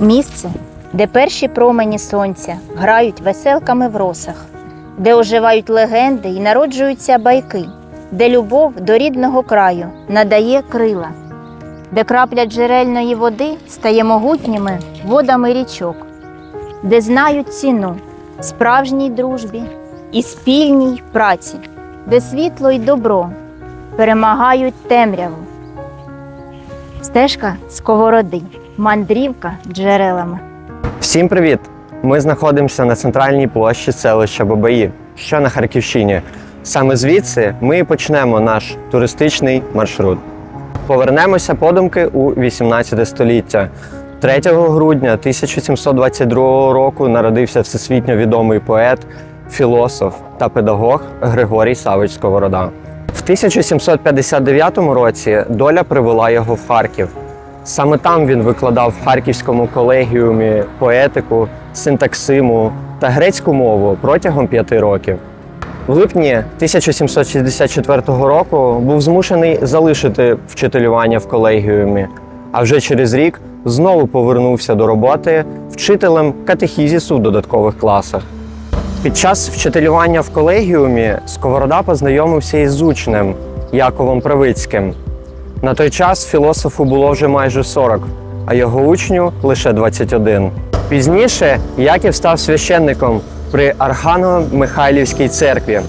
Місце, де перші промені сонця грають веселками в росах, де оживають легенди і народжуються байки, де любов до рідного краю надає крила, де крапля джерельної води стає могутніми водами річок, де знають ціну справжній дружбі і спільній праці, де світло й добро перемагають темряву. Стежка сковороди, мандрівка джерелами. Всім привіт! Ми знаходимося на центральній площі селища Бабаї, що на Харківщині. Саме звідси ми і почнемо наш туристичний маршрут. Повернемося подумки у 18 століття. 3 грудня 1722 року народився всесвітньо відомий поет, філософ та педагог Григорій Савич Сковорода. В 1759 році доля привела його в Харків. Саме там він викладав в Харківському колегіумі поетику, синтаксиму та грецьку мову протягом п'яти років. В липні 1764 року був змушений залишити вчителювання в колегіумі, а вже через рік знову повернувся до роботи вчителем катехізісу в додаткових класах. Під час вчителювання в колегіумі Сковорода познайомився із учнем Яковом Правицьким. На той час філософу було вже майже 40, а його учню лише 21. Пізніше Яків став священником при Архангело-Михайлівській церкві.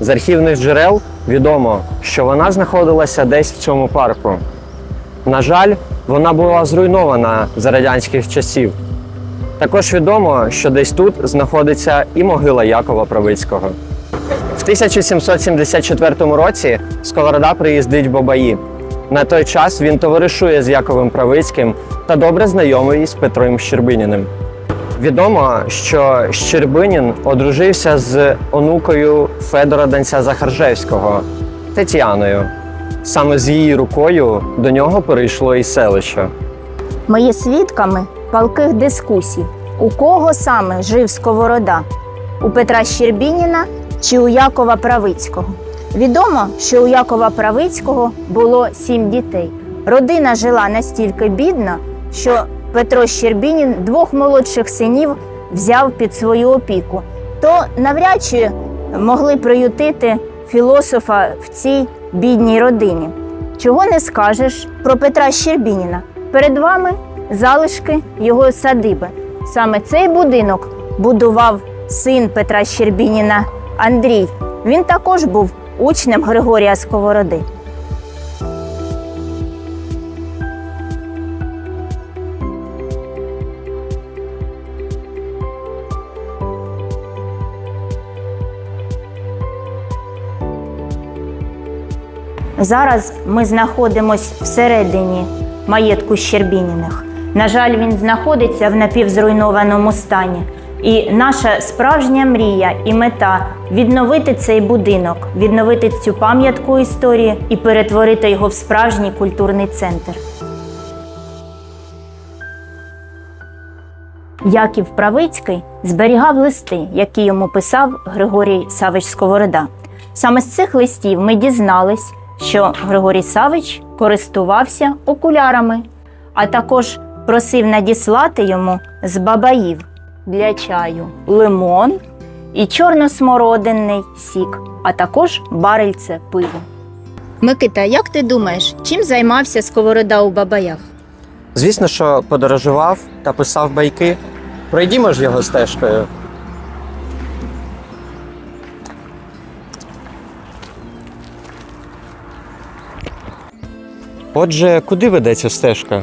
З архівних джерел відомо, що вона знаходилася десь в цьому парку. На жаль, вона була зруйнована за радянських часів. Також відомо, що десь тут знаходиться і могила Якова Правицького. В 1774 році Сковорода приїздить в Бабаї. На той час він товаришує з Яковим Правицьким та добре знайомий з Петром Щербиніним. Відомо, що Щербинін одружився з онукою Федора Данця Захаржевського Тетяною. Саме з її рукою до нього перейшло і селище. Є свідками палких дискусій, у кого саме жив Сковорода у Петра Щербініна чи у Якова Правицького. Відомо, що у Якова Правицького було сім дітей. Родина жила настільки бідно, що Петро Щербінін двох молодших синів взяв під свою опіку, то навряд чи могли приютити філософа в цій бідній родині. Чого не скажеш про Петра Щербініна? Перед вами залишки його садиби. Саме цей будинок будував син Петра Щербініна Андрій. Він також був учнем Григорія Сковороди. Зараз ми знаходимося всередині маєтку Щербініних. На жаль, він знаходиться в напівзруйнованому стані. І наша справжня мрія і мета відновити цей будинок, відновити цю пам'ятку історії і перетворити його в справжній культурний центр. Яків Правицький зберігав листи, які йому писав Григорій Савич Сковорода. Саме з цих листів ми дізнались, що Григорій Савич користувався окулярами, а також просив надіслати йому з бабаїв для чаю лимон і чорносмородинний сік, а також барельце пиво. Микита, як ти думаєш, чим займався Сковорода у бабаях? Звісно, що подорожував та писав байки. Пройдімо ж його стежкою. Отже, куди ведеться стежка?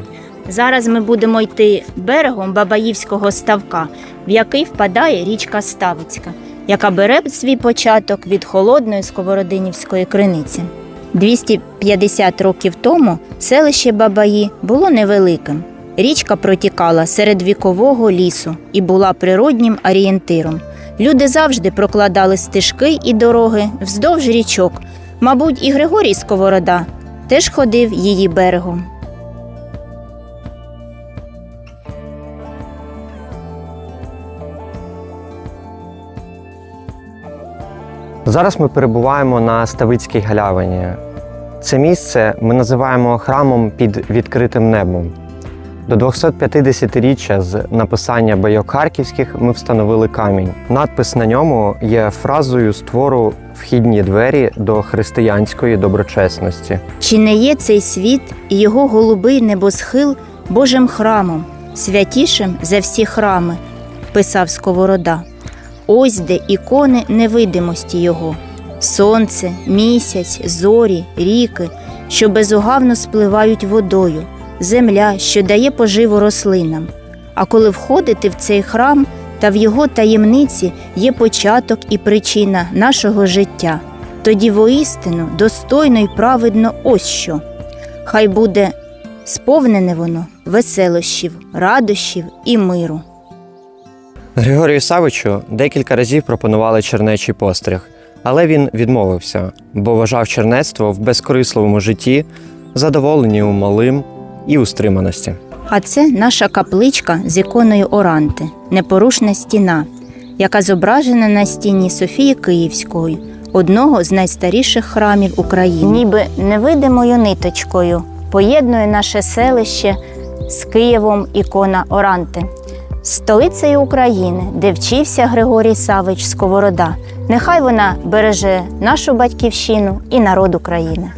Зараз ми будемо йти берегом Бабаївського ставка, в який впадає річка Ставицька, яка бере свій початок від холодної сковородинівської криниці. 250 років тому селище Бабаї було невеликим. Річка протікала серед вікового лісу і була природнім орієнтиром. Люди завжди прокладали стежки і дороги вздовж річок. Мабуть, і Григорій Сковорода теж ходив її берегом. Зараз ми перебуваємо на Ставицькій галявині. Це місце ми називаємо храмом під відкритим небом. До 250-річчя з написання байок харківських ми встановили камінь. Надпис на ньому є фразою з твору Вхідні двері до християнської доброчесності. Чи не є цей світ і його голубий небосхил Божим храмом, святішим за всі храми, писав Сковорода. Ось де ікони невидимості його, сонце, місяць, зорі, ріки, що безугавно спливають водою, земля, що дає поживу рослинам. А коли входити в цей храм та в його таємниці є початок і причина нашого життя, тоді воістину достойно й праведно ось що. Хай буде сповнене воно веселощів, радощів і миру. Григорію Савичу декілька разів пропонували чернечий постриг, але він відмовився, бо вважав чернецтво в безкорисливому житті, задоволенні у малим і у стриманості. А це наша капличка з іконою Оранти, непорушна стіна, яка зображена на стіні Софії Київської, одного з найстаріших храмів України. Ніби невидимою ниточкою поєднує наше селище з Києвом ікона Оранти, столицею України, де вчився Григорій Савич Сковорода. Нехай вона береже нашу батьківщину і народ України.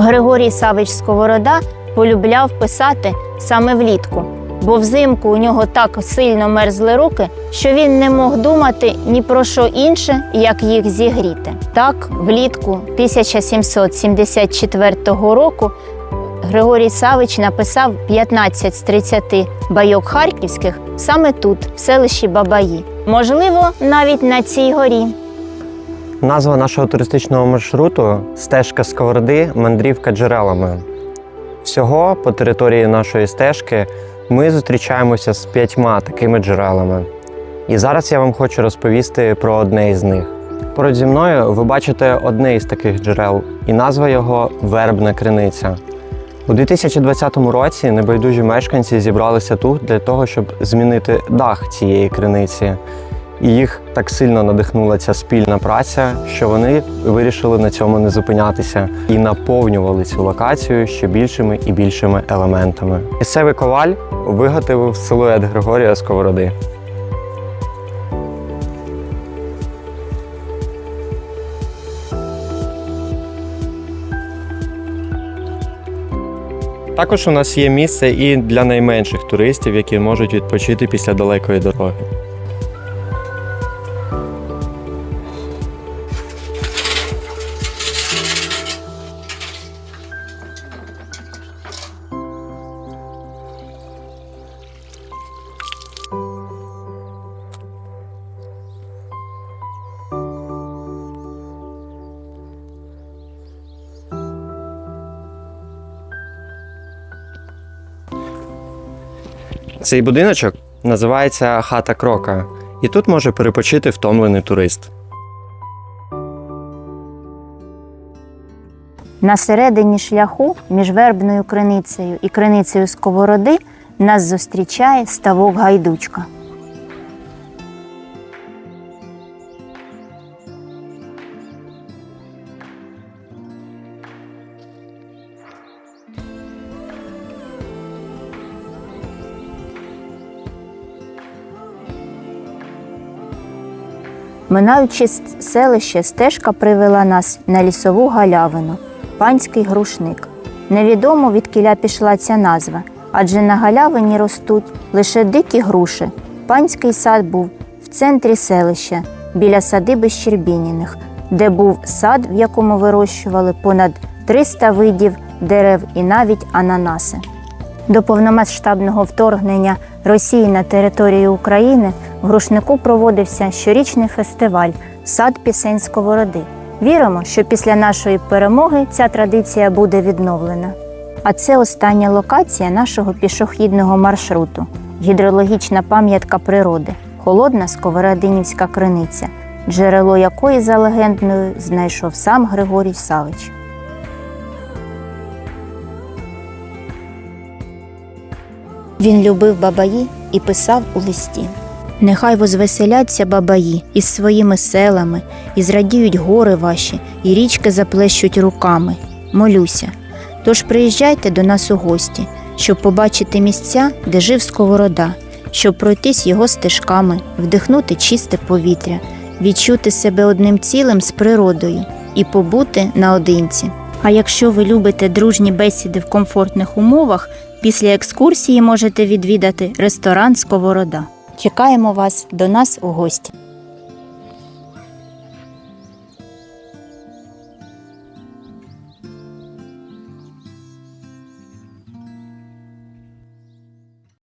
Григорій Савич Сковорода полюбляв писати саме влітку, бо взимку у нього так сильно мерзли руки, що він не мог думати ні про що інше, як їх зігріти. Так, влітку 1774 року Григорій Савич написав 15 з 30 байок харківських саме тут, в селищі Бабаї. Можливо, навіть на цій горі. Назва нашого туристичного маршруту стежка Сковороди мандрівка джерелами. Всього по території нашої стежки ми зустрічаємося з п'ятьма такими джерелами. І зараз я вам хочу розповісти про одне із них. Поруч зі мною ви бачите одне із таких джерел, і назва його Вербна криниця. У 2020 році небайдужі мешканці зібралися тут для того, щоб змінити дах цієї криниці. І їх так сильно надихнула ця спільна праця, що вони вирішили на цьому не зупинятися і наповнювали цю локацію ще більшими і більшими елементами. Місцевий коваль виготовив силует Григорія Сковороди. Також у нас є місце і для найменших туристів, які можуть відпочити після далекої дороги. Цей будиночок називається Хата Крока, і тут може перепочити втомлений турист. На середині шляху між вербною криницею і криницею Сковороди нас зустрічає ставок Гайдучка. Минаючи селище, стежка привела нас на лісову галявину, панський грушник. Невідомо від кіля пішла ця назва, адже на галявині ростуть лише дикі груші. Панський сад був в центрі селища, біля садиби Щербініних, де був сад, в якому вирощували понад 300 видів дерев і навіть ананаси. До повномасштабного вторгнення Росії на територію України в Грушнику проводився щорічний фестиваль Сад пісень Сковороди. Віримо, що після нашої перемоги ця традиція буде відновлена. А це остання локація нашого пішохідного маршруту гідрологічна пам'ятка природи, холодна Сковородинівська криниця, джерело якої за легендною знайшов сам Григорій Савич. Він любив бабаї і писав у листі. Нехай возвеселяться бабаї із своїми селами, і зрадіють гори ваші, і річки заплещуть руками. Молюся. Тож приїжджайте до нас у гості, щоб побачити місця, де жив сковорода, щоб пройтись його стежками, вдихнути чисте повітря, відчути себе одним цілим з природою і побути наодинці. А якщо ви любите дружні бесіди в комфортних умовах, після екскурсії можете відвідати ресторан Сковорода. Чекаємо вас до нас у гості.